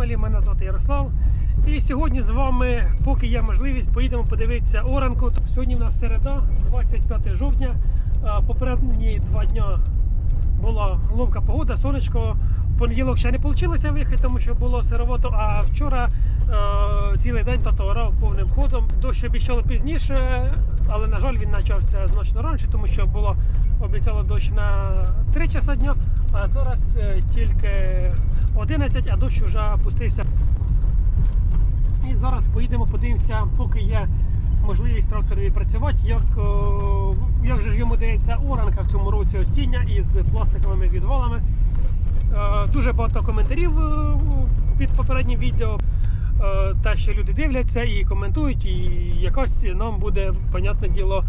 Family. Мене звати Ярослав. І сьогодні з вами, поки є можливість, поїдемо подивитися оранку. Сьогодні в нас середа, 25 жовтня. Попередні два дня була ловка погода, сонечко. В понеділок ще не вийшло виїхати, тому що було сировато. А вчора цілий день тато орав повним ходом. Дощ обіцяли пізніше, але на жаль він почався значно раніше, тому що було обіцяло дощ на 3 часа дня, а зараз е, тільки 11, а дощ вже опустився. І зараз поїдемо, подивимося, поки є можливість тракторові працювати, як, як же ж йому дається оранка в цьому році осіння із пластиковими відвалами. Е, Дуже багато коментарів е, під попереднім відео. Е, Те, що люди дивляться і коментують, і якась нам буде, понятне діло,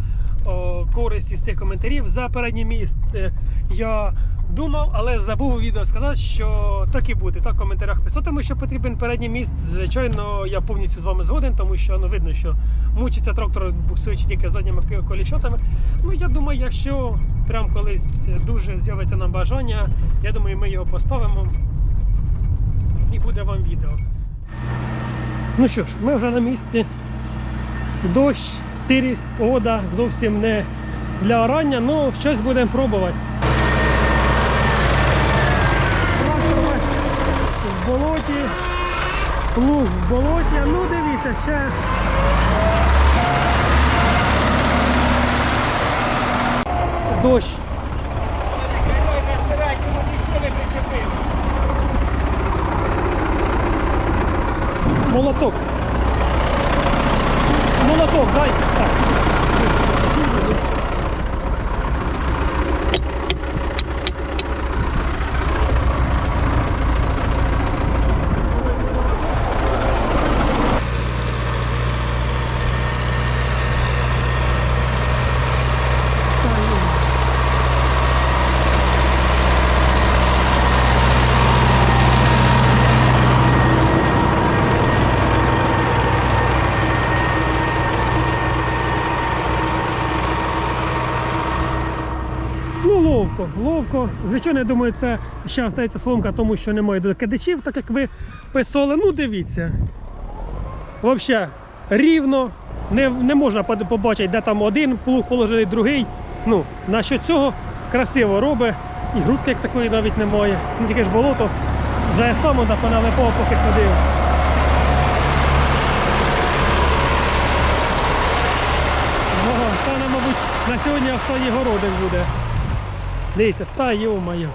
користь із тих коментарів. За передній міст е, я думав, але забув у відео сказати, що так і буде. Так в коментарях писати, тому що потрібен передній міст. Звичайно, я повністю з вами згоден, тому що ну, видно, що мучиться трактор, буксуючи тільки задніми коліщотами. Ну я думаю, якщо прям колись дуже з'явиться нам бажання, я думаю, ми його поставимо і буде вам відео. Ну що ж, ми вже на місці. Дощ, сирість, погода зовсім не для орання, але щось будемо пробувати. Трактор у нас в болоті, плуг в болоті. Ну дивіться, ще. Дощ. Молоток. Молоток, дай. Так. Ну, ловко, ловко. Звичайно, я думаю, це ще стається сломка, тому що немає докидачів, так як ви писали. Ну, дивіться. Взагалі, рівно. Не, не можна побачити, де там один плуг положений, другий. Ну, на що цього красиво робить. І грудки як такої навіть немає. Ну, тільки ж болото. Вже я сам на поналипав, поки ходив. Ого, це, мабуть, на сьогодні останній городик буде. Дивіться, та йо-моє.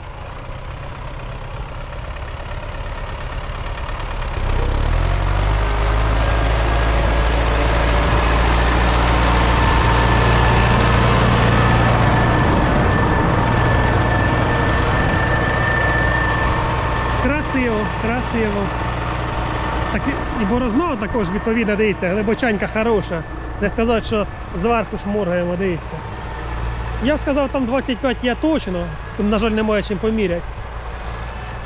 Красиво, красиво. Так і- борозно також відповідно дивіться, глибочанька хороша. Не сказати, що зверху шморгаємо, дивіться. Я б сказав, там 25 є точно, тут, на жаль, немає чим поміряти.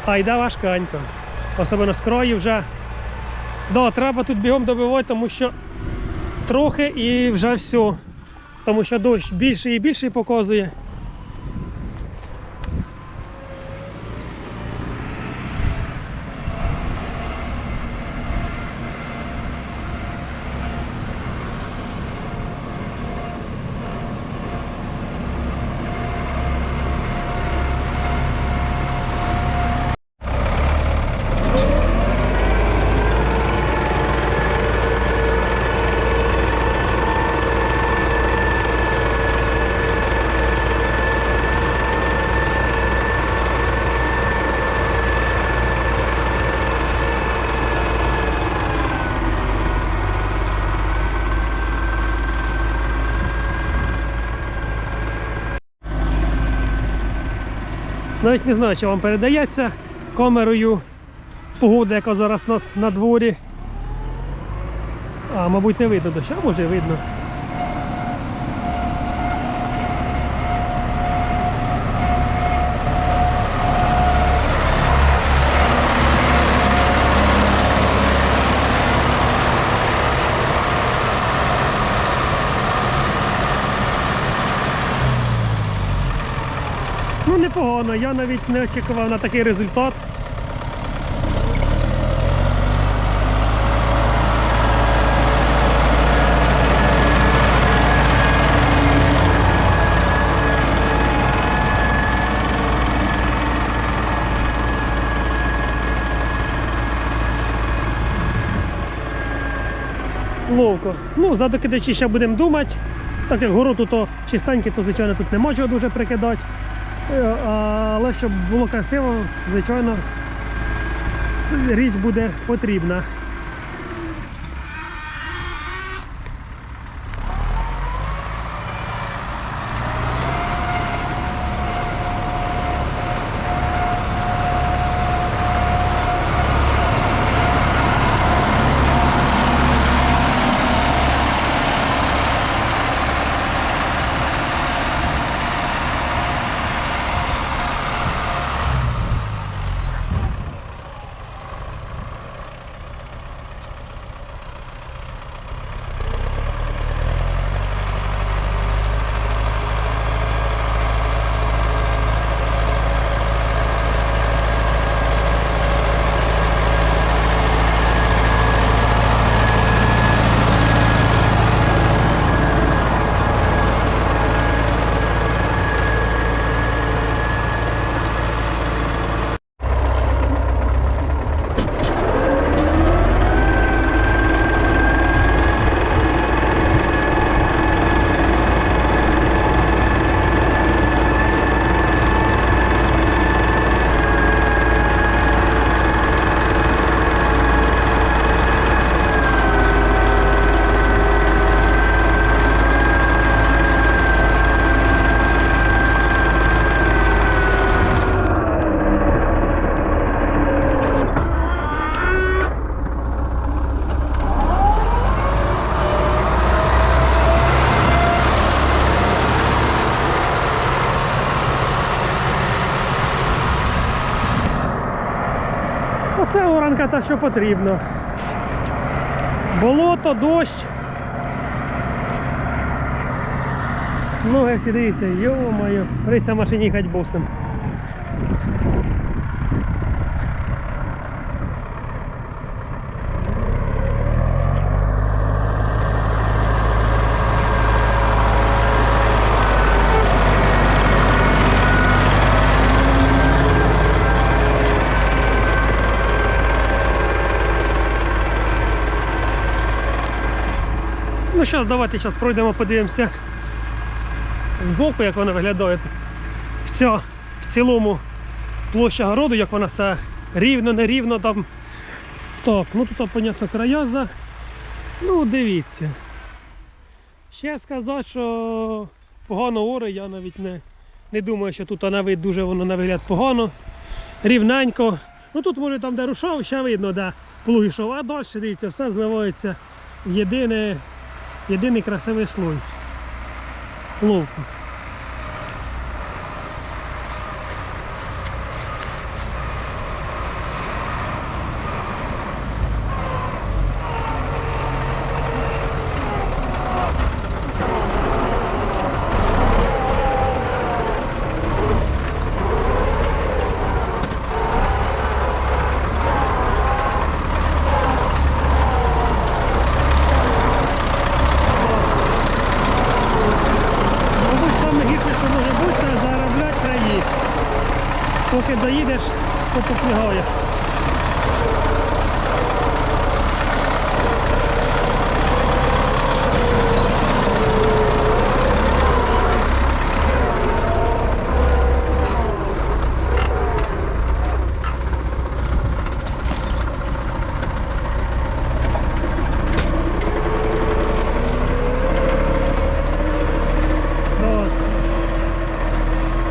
А йде важканько. Особливо з краю вже. Да, треба тут бігом добивати, тому що трохи і вже все. Тому що дощ більший і більше показує. Навіть не знаю, чи вам передається камерою погода, яка зараз у нас на дворі. А, мабуть, не видно дощ, а може видно. Ну я навіть не очікував на такий результат. Ловко. Ну, за докидачі ще будемо думати. Так як город тут чистенький, то звичайно тут нема чого дуже прикидати. Е, Але щоб було красиво, звичайно, річ буде потрібна. Оце оранка та, що потрібно. Болото, дощ. Ноги всі дивіться, йо-моє, прийться в машині їхати. Що, давайте зараз пройдемо, подивимося збоку, як вона виглядає. Все, в цілому площа городу, як вона все рівно, нерівно там. Так, ну тут, понятно, края за. Ну, дивіться. Ще сказати, що погано оре, я навіть не, не думаю, що тут на дуже воно на вигляд погано. Рівненько. Ну тут може там, де рушав, ще видно, де плуг йшов, а далі дивіться, все зливається єдине, єдиний красивий слой. Ловко. Мабуть, саме гірше, що може бути, це заробляти краї. Поки доїдеш, то поплягаєш.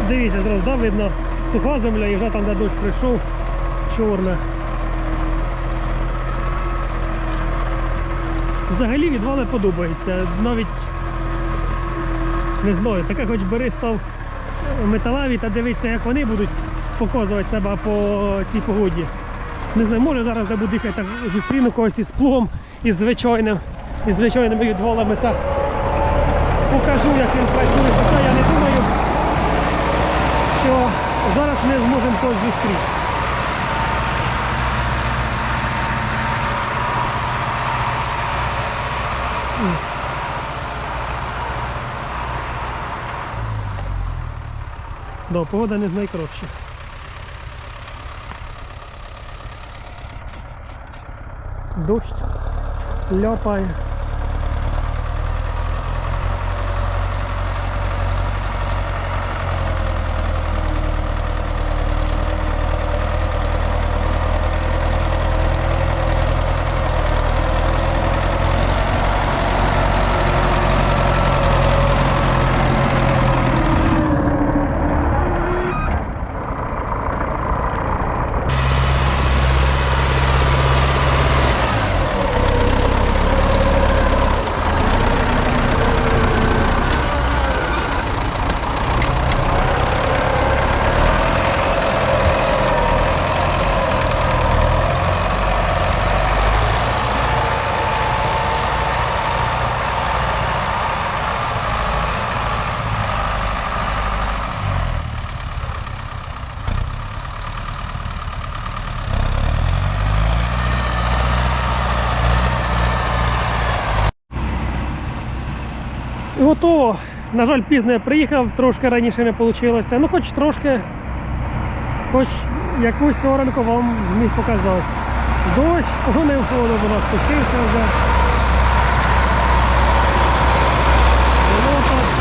Дивіться, зразу да, видно суха земля і вже там, де дощ прийшов, чорна. Взагалі відвали подобаються. Навіть не знаю, таке хоч бери став металеві та дивиться, як вони будуть показувати себе по цій погоді. Не знаю, може зараз де їхати, так зустріну когось із плугом, із звичайним, із звичайними відвалами. Так покажу, як він працює. Я не думаю, що зараз ми зможемо когось зустріти. Да, погода не з найкращих. Дощ ляпає. І готово. На жаль, пізно я приїхав, трошки раніше не вийшло. Ну хоч трошки, хоч якусь оранку вам зміг показати. Дощ, погонив воду, нас спустився вже. Болото.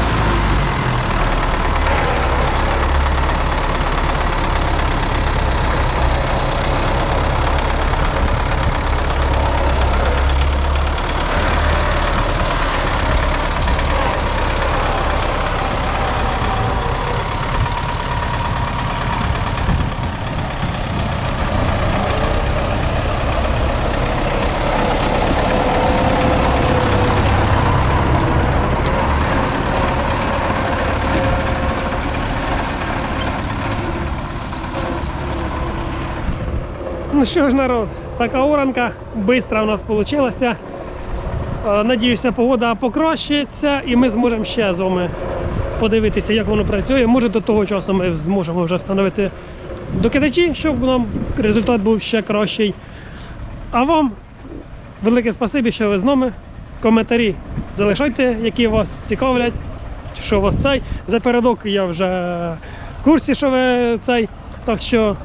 Ну що ж, народ, така оранка швидко у нас вийшла. Надіюся, погода покращиться і ми зможемо ще з вами подивитися, як воно працює. Може до того часу ми зможемо вже встановити докидачі, щоб нам результат був ще кращий. А вам велике спасибі, що ви з нами. Коментарі залишайте, які вас цікавлять, що вас цей. За передок я вже в курсі, що ви цей. Так що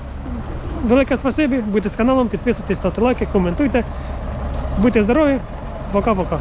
велике спасибі, будьте з каналом, підписуйтесь, ставте лайки, коментуйте. Будьте здорові, пока-пока.